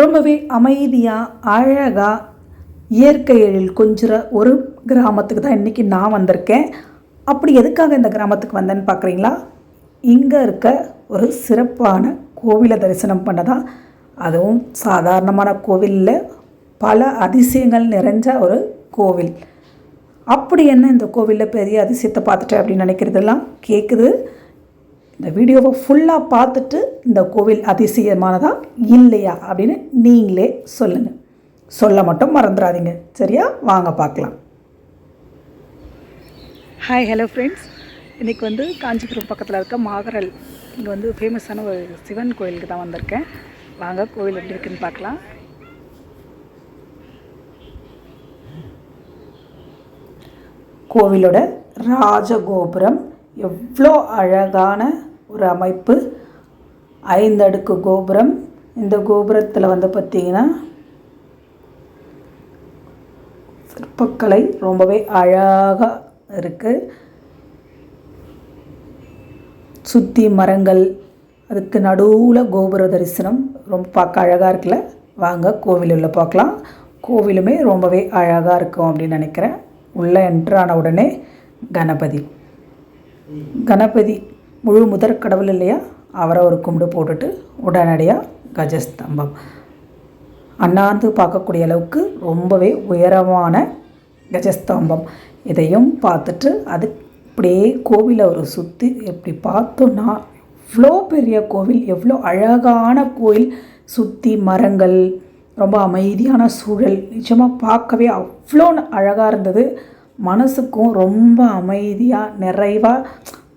ரொம்பவே அமைதியாக அழகாக இயற்கை எழில் கொஞ்சிற ஒரு கிராமத்துக்கு தான் இன்றைக்கி நான் வந்திருக்கேன். அப்படி எதுக்காக இந்த கிராமத்துக்கு வந்தேன்னு பார்க்குறீங்களா இங்கே இருக்க ஒரு சிறப்பான கோவிலை தரிசனம் பண்ண தான் அதுவும் சாதாரணமான கோவிலில் பல அதிசயங்கள் நிறைஞ்ச ஒரு கோவில். அப்படி என்ன இந்த கோவிலில் பெரிய அதிசயத்தை பார்த்துட்டேன் அப்படின்னு நினைக்கிறதெல்லாம் கேட்குது இந்த வீடியோவை ஃபுல்லாக பார்த்துட்டு இந்த கோவில் அதிசயமானதா இல்லையா அப்படின்னு நீங்களே சொல்லுங்கள் சொல்ல மட்டும் மறந்துடாதீங்க. சரியா? வாங்க பார்க்கலாம். ஹாய் ஹலோ ஃப்ரெண்ட்ஸ் இன்றைக்கி வந்து காஞ்சிபுரம் பக்கத்தில் இருக்க மாகரல். இங்கே வந்து ஃபேமஸான ஒரு சிவன் கோயிலுக்கு தான் வந்திருக்கேன். வாங்க கோவில் எப்படி இருக்குன்னு பார்க்கலாம். கோவிலோட ராஜகோபுரம். எவ்வளோ அழகான ஒரு அமைப்பு ஐந்து அடுக்கு கோபுரம். இந்த கோபுரத்தில் வந்து பார்த்திங்கன்னா சிற்பக்கலை ரொம்பவே அழகாக இருக்குது சுற்றி மரங்கள் அதுக்கு நடுவில் கோபுர தரிசனம். ரொம்ப பார்க்க அழகாக இருக்குல்ல? வாங்க கோவில் உள்ள பார்க்கலாம் கோவிலுமே ரொம்பவே அழகாக இருக்கும் அப்படின்னு நினைக்கிறேன். உள்ளே என்ட்ரான உடனே கணபதி. கணபதி. முழு முதற் கடவுள் இல்லையா? அவரை ஒரு கும்பிடு போட்டுட்டு உடனடியாக கஜஸ்தம்பம். அண்ணாந்து பார்க்கக்கூடிய அளவுக்கு ரொம்பவே உயரமான கஜஸ்தம்பம். இதையும் பார்த்துட்டு அது அப்படியே கோவிலை ஒரு சுற்றி எப்படி பார்த்தோன்னா இவ்வளோ பெரிய கோவில் எவ்வளோ அழகான கோயில் சுற்றி மரங்கள் ரொம்ப அமைதியான சூழல். நிஜமாக பார்க்கவே அவ்வளோ அழகாக இருந்தது. மனசுக்கும் ரொம்ப அமைதியாக நிறைவாக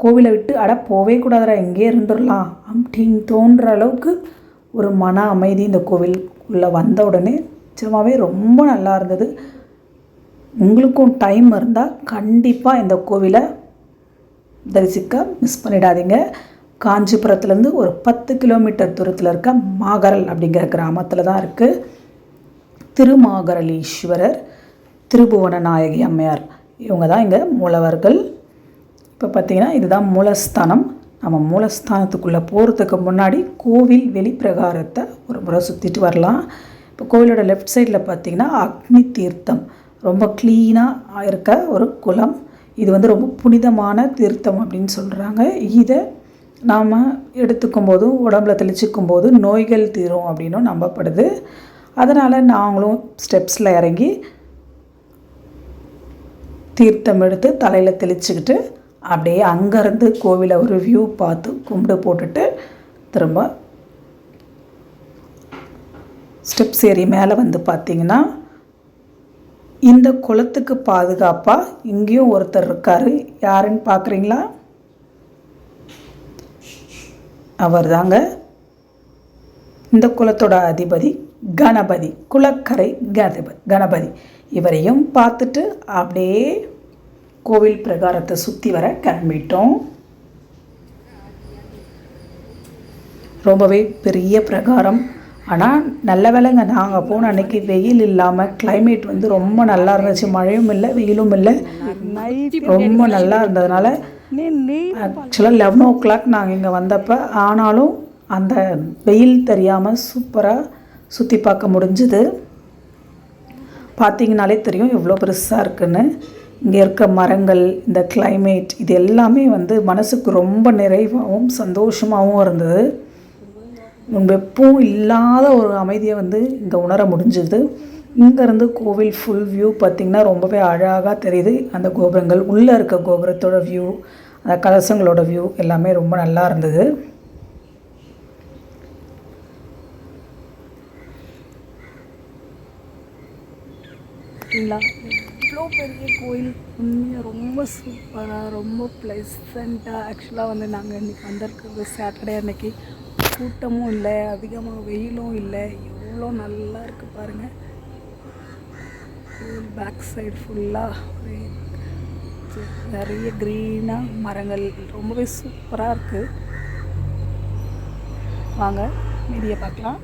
கோவிலை விட்டு அட போவே கூடாதுடா எங்கே இருந்துடலாம்? அப்படின்னு தோன்ற அளவுக்கு ஒரு மன அமைதி இந்த கோவில் உள்ளே வந்த உடனே சும்மாவே ரொம்ப நல்லா இருந்தது. உங்களுக்கும் டைம் இருந்தால் கண்டிப்பாக இந்த கோவிலை தரிசிக்க மிஸ் பண்ணிடாதீங்க. காஞ்சிபுரத்துலேருந்து ஒரு பத்து கிலோமீட்டர் தூரத்தில் இருக்க மாகரல் அப்படிங்கிற கிராமத்தில் தான் இருக்குது திருமாகரலீஸ்வரர் திருபுவன நாயகி அம்மையார். இவங்க தான் இங்கே மூலவர்கள். இப்போ பார்த்திங்கன்னா இதுதான் மூலஸ்தானம். நம்ம மூலஸ்தானத்துக்குள்ளே போகிறதுக்கு முன்னாடி கோவில் வெளிப்பிரகாரத்தை ஒரு முறை சுற்றிட்டு வரலாம். இப்போ கோவிலோட லெஃப்ட் சைடில் பார்த்திங்கன்னா அக்னி தீர்த்தம். ரொம்ப க்ளீனாக இருக்க ஒரு குளம். இது வந்து ரொம்ப புனிதமான தீர்த்தம் அப்படின்னு சொல்கிறாங்க இதை நாம் எடுத்துக்கும் போதும் உடம்புல தெளிச்சிக்கும் போது நோய்கள் தீரும் அப்படின்னும் நம்பப்படுது. அதனால் நாங்களும் ஸ்டெப்ஸில் இறங்கி தீர்த்தம் எடுத்து தலையில் தெளிச்சுக்கிட்டு அப்படியே அங்கேருந்து கோவிலை ஒரு வியூ பார்த்து கும்பிடு போட்டுட்டு திரும்ப ஸ்டெப்ஸ் ஏறி மேலே வந்து பார்த்திங்கன்னா இந்த குளத்துக்கு பாதுகாப்பாக இங்கேயும் ஒருத்தர் இருக்கார். யாருன்னு பார்க்குறீங்களா? அவர் தாங்க இந்த குலத்தோட அதிபதி கணபதி குலக்கரை கணபதி கணபதி. இவரையும் பார்த்துட்டு அப்படியே கோவில் பிரகாரத்தை சுற்றி வர கிளம்பிட்டோம். ரொம்பவே பெரிய பிரகாரம். ஆனால் நல்ல வேலைங்க நாங்கள் போன அன்னைக்கு வெயில் இல்லாமல் கிளைமேட் வந்து ரொம்ப நல்லா இருந்துச்சு. மழையும் இல்லை வெயிலும் இல்லை. ரொம்ப நல்லா இருந்ததுனால ஆக்சுவலாக லெவன் ஓ கிளாக் நாங்கள் இங்கே வந்தப்போ ஆனாலும் அந்த வெயில் தெரியாமல் சூப்பராக சுற்றி பார்க்க முடிஞ்சுது. பார்த்தீங்கனாலே தெரியும் எவ்வளோ பெருசாக இருக்குன்னு. இங்கே இருக்க மரங்கள் இந்த கிளைமேட் இது எல்லாமே வந்து மனசுக்கு ரொம்ப நிறைவாகவும் சந்தோஷமாகவும் இருந்தது. வெப்பவும் இல்லாத ஒரு அமைதியை வந்து இங்கே உணர முடிஞ்சுது. இங்கேருந்து கோவில் ஃபுல் வியூ பார்த்திங்கன்னா ரொம்பவே அழகாக தெரியுது. அந்த கோபுரங்கள் உள்ளே இருக்க கோபுரத்தோட வியூ அந்த கலசங்களோட வியூ எல்லாமே ரொம்ப நல்லா இருந்தது. பார்த்தீங்களா இவ்வளோ பெரிய கோயில் உண்மையாக ரொம்ப சூப்பராக ரொம்ப ப்ளசண்ட்டாக ஆக்சுவலாக வந்து நாங்கள் இன்றைக்கி வந்திருக்கிறது சாட்டர்டே அன்னைக்கு. கூட்டமும் இல்லை அதிகமாக வெயிலும் இல்லை. எவ்வளோ நல்லா இருக்குது பாருங்கள் பேக் சைடு ஃபுல்லாக நிறைய க்ரீனாக மரங்கள். ரொம்பவே சூப்பராக இருக்குது வாங்க மீதியை பார்க்கலாம்.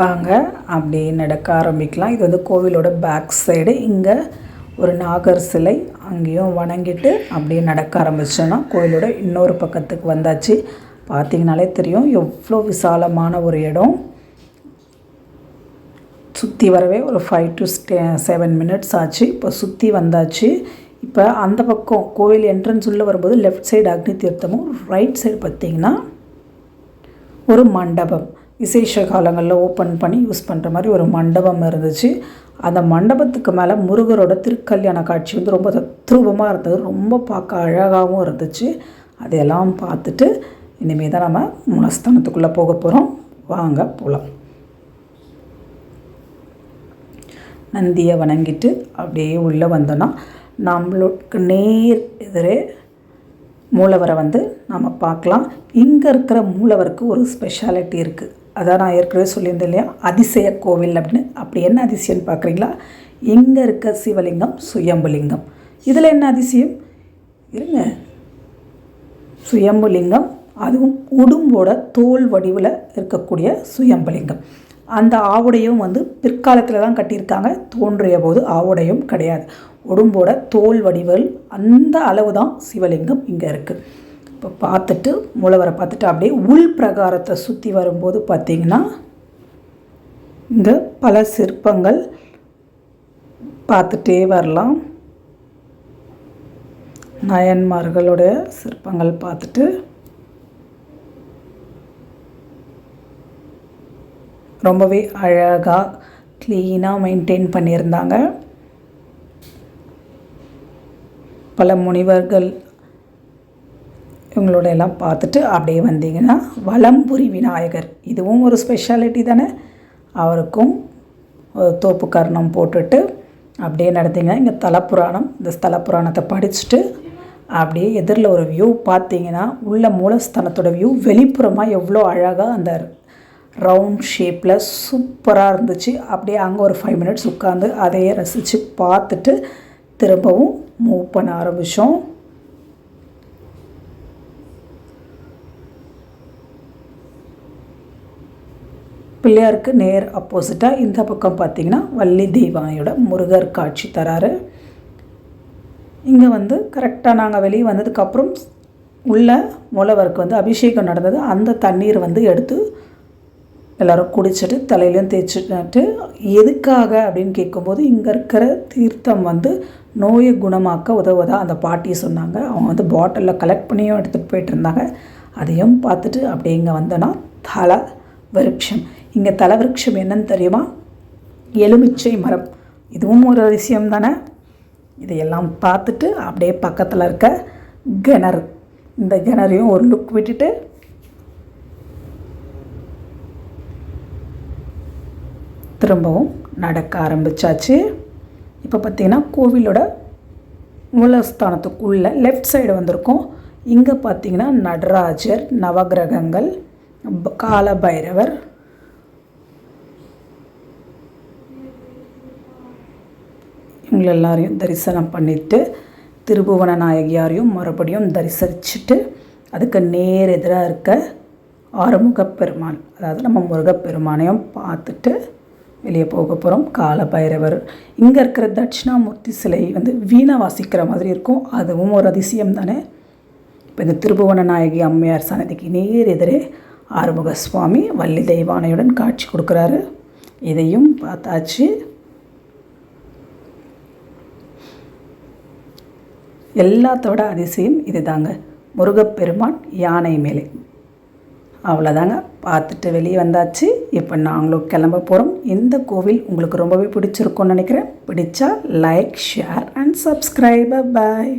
வாங்க. அப்படியே நடக்க ஆரம்பிக்கலாம். இது வந்து கோவிலோட பேக் சைடு இங்கே ஒரு நாகர் சிலை அங்கேயும் வணங்கிட்டு அப்படியே நடக்க ஆரம்பிச்சோன்னா கோயிலோட இன்னொரு பக்கத்துக்கு வந்தாச்சு. பார்த்தீங்கனாலே தெரியும். எவ்வளோ விசாலமான ஒரு இடம். சுற்றி வரவே ஒரு ஃபைவ் டு செவன் மினிட்ஸ் ஆச்சு. இப்போ சுற்றி வந்தாச்சு. இப்போ அந்த பக்கம் கோவில் என்ட்ரன்ஸ் உள்ளே வரும்போது லெஃப்ட் சைடு அக்னி தீர்த்தமும் ரைட் சைடு பார்த்திங்கன்னா ஒரு மண்டபம். விசேஷ காலங்களில் ஓப்பன் பண்ணி யூஸ் பண்ணுற மாதிரி ஒரு மண்டபம் இருந்துச்சு. அந்த மண்டபத்துக்கு மேலே முருகரோட திருக்கல்யாண காட்சி வந்து ரொம்ப தத்ரூபமாக இருந்தது. ரொம்ப பார்க்க அழகாகவும் இருந்துச்சு. அதையெல்லாம் பார்த்துட்டு இனிமேல் தான் நம்ம மூலஸ்தானத்துக்குள்ளே போக போகிறோம் வாங்க போகலாம் நந்தியை வணங்கிட்டு அப்படியே உள்ளே வந்தோன்னா நம்மளுக்கு நேர் எதிரே மூலவரை வந்து நம்ம பார்க்கலாம். இங்கே இருக்கிற மூலவருக்கு ஒரு ஸ்பெஷாலிட்டி இருக்குது அதான் நான் ஏற்கனவே சொல்லியிருந்தேன் இல்லையா? அதிசய கோவில் அப்படின்னு. அப்படி என்ன அதிசயம்னு பார்க்குறீங்களா? இங்கே இருக்க சிவலிங்கம் சுயம்புலிங்கம். இதில் என்ன அதிசயம்? இருங்க. சுயம்புலிங்கம் அதுவும் உடும்போட தோல் வடிவில் இருக்கக்கூடிய சுயம்புலிங்கம். அந்த ஆவுடையும் வந்து பிற்காலத்தில் தான் கட்டியிருக்காங்க. தோன்றிய போது ஆவுடையும் கிடையாது. உடும்போட தோல் வடிவல் அந்த அளவு தான் சிவலிங்கம் இங்கே இருக்குது இப்போ பார்த்துட்டு மூலவரை பார்த்துட்டு அப்படியே உள் பிரகாரத்தை சுற்றி வரும்போது பார்த்திங்கன்னா இங்கே பல சிற்பங்கள் பார்த்துட்டே வரலாம். நயன்மார்களுடைய சிற்பங்கள் பார்த்துட்டு ரொம்பவே அழகாக க்ளீனாக மெயின்டைன் பண்ணியிருந்தாங்க. பல முனிவர்கள் இவங்களோட எல்லாம் பார்த்துட்டு அப்படியே வந்தீங்கன்னா வலம்புரி விநாயகர். இதுவும் ஒரு ஸ்பெஷாலிட்டி தானே? அவருக்கும் தோப்பு கர்ணம் போட்டுட்டு அப்படியே நடந்தீங்க. இங்கே தலப்புராணம் இந்த ஸ்தல புராணத்தை படிச்சுட்டு அப்படியே எதிரில் ஒரு வியூ பார்த்தீங்கன்னா உள்ள மூலஸ்தானத்தோட வியூ வெளிப்புறமாக எவ்வளோ அழகாக அந்த ரவுண்ட் ஷேப்பில் சூப்பராக இருந்துச்சு. அப்படியே அங்கே ஒரு ஃபைவ் மினிட்ஸ் உட்காந்து அதையே ரசித்து பார்த்துட்டு திரும்பவும் மூவ் பண்ண ஆரம்பித்தோம் பிள்ளையாருக்கு நேர் அப்போசிட்டாக இந்த பக்கம் பார்த்தீங்கன்னா வள்ளி தெய்வானையோட முருகர் காட்சி தராரு. இங்கே வந்து கரெக்டாக நாங்கள் வெளியே வந்ததுக்கப்புறம் உள்ள மூலவருக்கு வந்து அபிஷேகம் நடந்தது. அந்த தண்ணீர் வந்து எடுத்து எல்லோரும் குடிச்சிட்டு தலையிலையும் தேய்ச்சிட்டு எதுக்காக அப்படின்னு கேட்கும்போது இங்கே இருக்கிற தீர்த்தம் வந்து நோயை குணமாக்க உதவுவதாக அந்த பாட்டி சொன்னாங்க. அவங்க வந்து பாட்டிலில் கலெக்ட் பண்ணியும் எடுத்துகிட்டு போயிட்டு இருந்தாங்க. அதையும் பார்த்துட்டு அப்படியே இங்கே வந்தோன்னா தலை விருட்சம். இங்கே தலவிருட்சம் என்னன்னு தெரியுமா? எலுமிச்சை மரம். இதுவும் ஒரு அதிசயம் தானே? இதையெல்லாம் பார்த்துட்டு அப்படியே பக்கத்தில் இருக்க கிணறு. இந்த கிணறையும் ஒரு லுக் விட்டுட்டு திரும்பவும் நடக்க ஆரம்பித்தாச்சு இப்போ பார்த்திங்கன்னா கோவிலோட மூலஸ்தானத்துக்குள்ளே லெஃப்ட் சைடு வந்திருக்கோம். இங்கே பார்த்தீங்கன்னா நடராஜர் நவகிரகங்கள் காலபைரவர் இவங்களை எல்லாரையும் தரிசனம் பண்ணிவிட்டு திருபுவன நாயகியாரையும் மறுபடியும் தரிசிச்சுட்டு அதுக்கு நேர் எதிராக இருக்க ஆறுமுகப்பெருமான் அதாவது நம்ம முருகப்பெருமானையும் பார்த்துட்டு வெளியே போக போகிறோம் கால பைரவர் இங்கே இருக்கிற தட்சிணாமூர்த்தி சிலை வந்து வீணை வாசிக்கிற மாதிரி இருக்கும். அதுவும் ஒரு அதிசயம் தானே? இப்போ இந்த திருபுவன நாயகி அம்மையார் சன்னதிக்கு நேர் எதிரே ஆறுமுக சுவாமி வள்ளி தெய்வானையுடன் காட்சி கொடுக்குறாரு. இதையும் பார்த்தாச்சு. எல்லாத்தோட அதிசயம் இதுதாங்க. முருகப்பெருமான் யானை மேலே. அவ்வளோதாங்க. பார்த்துட்டு வெளியே வந்தாச்சு. இப்போ நாங்களும் கிளம்ப போகிறோம் இந்த கோவில் உங்களுக்கு ரொம்பவே பிடிச்சிருக்கும்னு நினைக்கிறேன். பிடிச்சா like share and subscriber bye